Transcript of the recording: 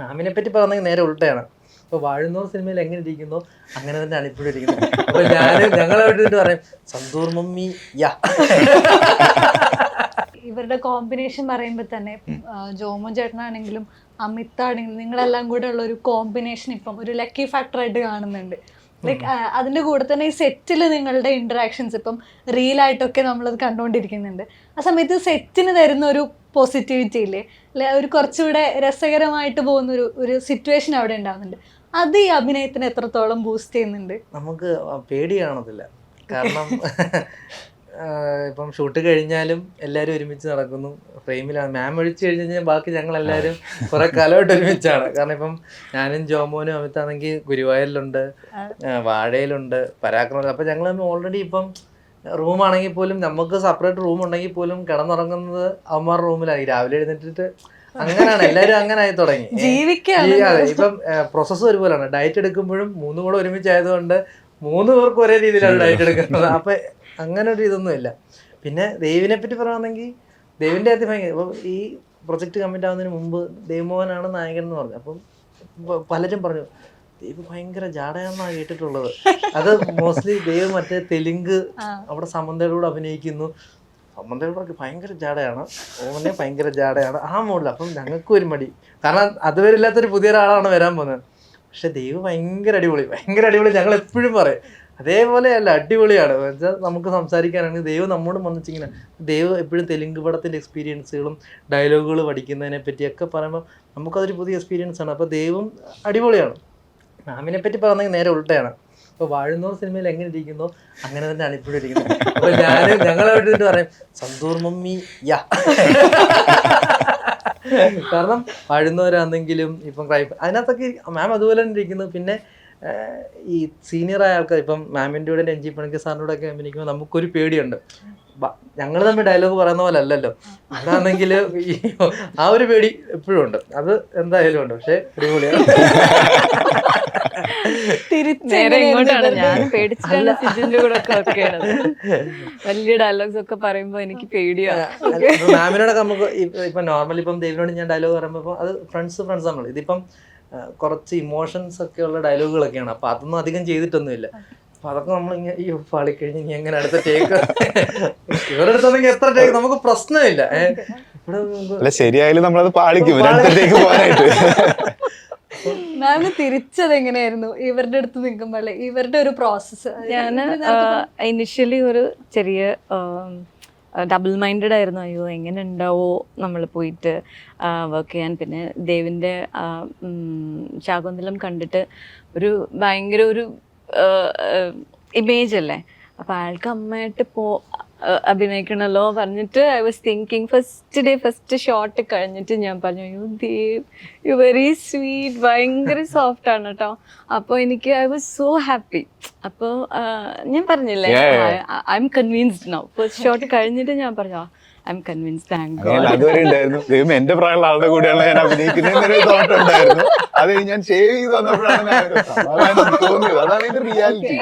മാമിനെ പറ്റി പറഞ്ഞെങ്കിൽ നേരെ ഉൾട്ടയാണ്. അപ്പൊ വാഴുന്നോ സിനിമയിൽ എങ്ങനെ ഇരിക്കുന്നോ അങ്ങനെ തന്നെയാണ് ഇപ്പോഴും ഇരിക്കുന്നത്. അപ്പൊ ഞാൻ ഞങ്ങളവിടെ പറയും സന്തൂർ മമ്മി യാ. ഇവരുടെ കോമ്പിനേഷൻ പറയുമ്പോൾ തന്നെ ജോമോ ചേട്ടനാണെങ്കിലും അമിത് ആണെങ്കിലും നിങ്ങളെല്ലാം കൂടെ ഉള്ള ഒരു കോമ്പിനേഷൻ ഇപ്പം ഒരു ലക്കി ഫാക്ടർ ആയിട്ട് കാണുന്നുണ്ട്. ലൈക്ക് അതിന്റെ കൂടെ തന്നെ ഈ സെറ്റിൽ നിങ്ങളുടെ ഇന്ററാക്ഷൻസ് ഇപ്പം റീലായിട്ടൊക്കെ നമ്മളത് കണ്ടുകൊണ്ടിരിക്കുന്നുണ്ട് ആ സമയത്ത് സെറ്റിന് തരുന്ന ഒരു പോസിറ്റിവിറ്റി ഇല്ലേ? അല്ലെ ഒരു കുറച്ചുകൂടെ രസകരമായിട്ട് പോകുന്ന ഒരു ഒരു സിറ്റുവേഷൻ അവിടെ ഉണ്ടാവുന്നുണ്ട്. അത് ഈ അഭിനയത്തിന് എത്രത്തോളം ബൂസ്റ്റ് ചെയ്യുന്നുണ്ട്? നമുക്ക് പേടി കാണത്തില്ല. കാരണം ഇപ്പം ഷൂട്ട് കഴിഞ്ഞാലും എല്ലാവരും ഒരുമിച്ച് നടക്കുന്നു. ഫ്രെയിമിലാണ്. മാം ഒഴിച്ചു കഴിഞ്ഞ് കഴിഞ്ഞാൽ ബാക്കി ഞങ്ങൾ എല്ലാവരും കുറെ കാലമായിട്ട് ഒരുമിച്ചാണ്. കാരണം ഇപ്പം ഞാനും ജോമോനും അമിതാണെങ്കിൽ ഗുരുവായൂരിലുണ്ട് വാഴയിലുണ്ട് പരാക്രമം അപ്പം ഞങ്ങൾ ഓൾറെഡി ഇപ്പം റൂമാണെങ്കിൽ പോലും നമുക്ക് സെപ്പറേറ്റ് റൂം ഉണ്ടെങ്കിൽ പോലും കിടന്നുറങ്ങുന്നത് അവന്മാരുടെ റൂമിലായി. രാവിലെ എഴുന്നേറ്റിട്ട് അങ്ങനെയാണ്. എല്ലാരും അങ്ങനെ ആയി തുടങ്ങി. ജീവിക്കാതെ ഇപ്പം പ്രോസസ്സ് ഒരുപോലെയാണ് ഡയറ്റ് എടുക്കുമ്പോഴും മൂന്നും കൂടെ ഒരുമിച്ചായതുകൊണ്ട് മൂന്ന് പേർക്ക് ഒരേ രീതിയിലാണ് ഡയറ്റ് എടുക്കുന്നത്. അപ്പൊ അങ്ങനെ ഒരു ഇതൊന്നും ഇല്ല. പിന്നെ ദേവിനെ പറ്റി പറയുകയാണെങ്കിൽ ദേവിന്റെ അകത്ത് ഭയങ്കര അപ്പൊ ഈ പ്രൊജക്ട് കമ്മിറ്റ് ആവുന്നതിന് മുമ്പ് ദേവമോഹനാണ് നായകൻ എന്ന് പറഞ്ഞു. അപ്പം പലരും പറഞ്ഞു ദേവ് ഭയങ്കര ജാടയാണെന്നാണ് കേട്ടിട്ടുള്ളത്. അത് മോസ്റ്റ്ലി ദേവ് മറ്റേ തെലുങ്ക്. അവിടെ സമന്തയുടെ അഭിനയിക്കുന്നു. സമന്തയുടെ ഭയങ്കര ജാടയാണ്. ഓനെ ഭയങ്കര ജാടയാണ്. ആ മോഡിൽ അപ്പം ഞങ്ങൾക്കും ഒരു മടി. കാരണം അതുവരെ ഇല്ലാത്തൊരു പുതിയ ഒരാളാണ് വരാൻ പോകുന്നത്. പക്ഷെ ദൈവം ഭയങ്കര അടിപൊളി. ഭയങ്കര അടിപൊളി ഞങ്ങൾ എപ്പോഴും പറയും. അതേപോലെ അല്ല അടിപൊളിയാണ്. വെച്ചാൽ നമുക്ക് സംസാരിക്കാനാണെങ്കിൽ ദൈവം നമ്മോട് വന്നിച്ചിങ്ങനെ ദൈവം എപ്പോഴും തെലുങ്ക് പടത്തിന്റെ എക്സ്പീരിയൻസുകളും ഡയലോഗുകൾ പഠിക്കുന്നതിനെ പറ്റിയൊക്കെ പറയുമ്പോൾ നമുക്കതൊരു പുതിയ എക്സ്പീരിയൻസ് ആണ്. അപ്പോൾ ദൈവം അടിപൊളിയാണ്. മാമിനെ പറ്റി പറഞ്ഞെങ്കിൽ നേരെ ഉൾട്ടയാണ്. ഇപ്പോൾ വാഴുന്നോ സിനിമയിൽ എങ്ങനെ ഇരിക്കുന്നോ അങ്ങനെ തന്നെയാണ് ഇപ്പോഴും ഇരിക്കുന്നത്. അപ്പോൾ ഞാൻ ഞങ്ങളവിടെ പറയും സന്തൂർ മമ്മി യാ. കാരണം വാഴുന്നവരാണെങ്കിലും ഇപ്പം ക്രൈം അതിനകത്തൊക്കെ മാം അതുപോലെ തന്നെ ഇരിക്കുന്നു. പിന്നെ ഈ സീനിയർ ആയ ആൾക്കാർ ഇപ്പം മാമിന്റെ കൂടെ രഞ്ജി പണിക്കർ സാറിന്റെ കൂടെ ഒക്കെ അഭിനയിക്കുമ്പോൾ നമുക്കൊരു പേടിയുണ്ട്. ഞങ്ങൾ തമ്മിൽ ഡയലോഗ് പറയുന്ന പോലെ അല്ലല്ലോ. അതാണെങ്കിൽ ആ ഒരു പേടി എപ്പോഴും ഉണ്ട്. അത് എന്തായാലും ഉണ്ട്. പക്ഷെ അടിപൊളിയാണ്. തിരിച്ച് നേരെ എങ്ങനെയായിരുന്നു ഇങ്ങോട്ടാണ് ഇവരുടെ- ഞാൻ പേടിച്ചിട്ടാണ് സിജിന്റെ കൂടെ ഒക്കെ വർക്ക് ചെയ്യണത്. വലിയ ഡയലോഗ്സ് ഒക്കെ പറയുമ്പോ എനിക്ക് പേടിയാണ് മാമിനോടൊക്കെ നമുക്ക് ഇപ്പ- ഇപ്പൊ നോർമലി ഇപ്പം ദേവിനോട് ഞാൻ ഡയലോഗ് പറയുമ്പോ അത് ഫ്രണ്ട്സ് ഫ്രണ്ട്സ് നമ്മൾ ഇതിപ്പം കുറച്ച് ഇമോഷൻസ് ഒക്കെ ഉള്ള ഡയലോഗുകളൊക്കെയാണ് അപ്പൊ അതൊന്നും അധികം ചെയ്തിട്ടൊന്നുമില്ല. അപ്പൊ അതൊക്കെ നമ്മൾ ഇങ്ങനെ ഈ പാളിക്കഴിഞ്ഞ് ഇനി എങ്ങനെ അടുത്ത ടേക്ക് ഇവരുടെ അടുത്താണെങ്കിൽ എത്ര ടേക്ക് നമുക്ക് പ്രശ്നമില്ല. അല്ല ശരിയായാലും നമ്മളത് പാളിക്കും. പോകാനായിട്ട്. മാമിന് തിരിച്ചത് എങ്ങനെയായിരുന്നു? ഇവരുടെ അടുത്ത് നിൽക്കുമ്പോൾ ഇവരുടെ ഒരു പ്രോസസ്സ് ഞാൻ ഇനിഷ്യലി ഒരു ചെറിയ ഡബിൾ മൈൻഡഡ് ആയിരുന്നു. അയ്യോ എങ്ങനെ ഉണ്ടാവോ നമ്മൾ പോയിട്ട് വർക്ക് ചെയ്യാൻ. പിന്നെ ദേവിന്റെ ശാകുന്തലം കണ്ടിട്ട് ഒരു ഭയങ്കര ഒരു ഇമേജ് അല്ലേ? അപ്പം അയാൾക്ക് അമ്മയായിട്ട് പോ അഭിനയിക്കണല്ലോ പറഞ്ഞിട്ട് I was thinking first day first shot കഴിഞ്ഞിട്ട് ഞാൻ പറഞ്ഞു യു ദേവ് യു വെരി സ്വീറ്റ് ഭയങ്കര സോഫ്റ്റ് ആണ് കേട്ടോ അപ്പോൾ എനിക്ക് ഐ വാസ് സോ ഹാപ്പി അപ്പോൾ ഞാൻ പറഞ്ഞില്ലേ. I'm convinced no first shot കഴിഞ്ഞിട്ട് ഞാൻ പറഞ്ഞു ഐ എം കൺവിൻസ്ഡ് താങ്ക് അതുവരെ ഉണ്ടായിരുന്നു. ദൈവം എന്റെ പ്രായമുള്ള ആളുടെ കൂടെയാണ് ഞാൻ അഭിനയിക്കുന്നതിനൊരു തോട്ട് ഉണ്ടായിരുന്നു. അത് ഞാൻ ഷേവ് ചെയ്ത് വന്നപ്പോഴാണ് തോന്നിയത്. അതാണ് ഇതിന്റെ റിയാലിറ്റി